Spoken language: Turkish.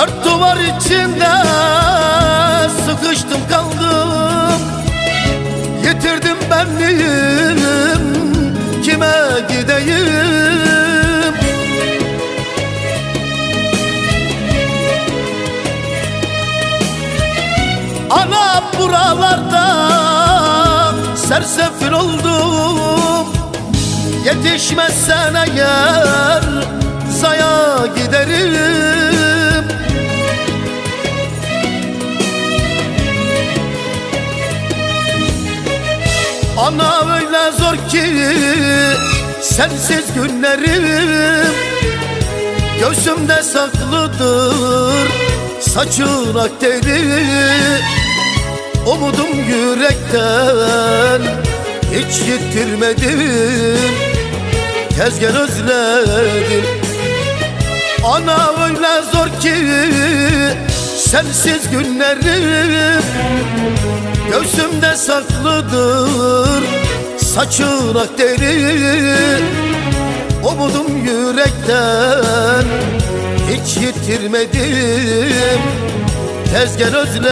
Dört duvar içinde sıkıştım kaldım. Yitirdim benliğim kime gideyim? Ana buralarda sersefil oldum. Yetişmezsen eğer zaya giderim Ana öyle zor ki sensiz günlerim Göğsümde saklıdır saçın akderi Umudum yürekten hiç yitirmedim Tezgah özledim. Ana öyle zor ki sensiz günlerim Göğsümde saklıdır saçın akderi Umudum yürekten hiç yitirmedim. Tezgah özledim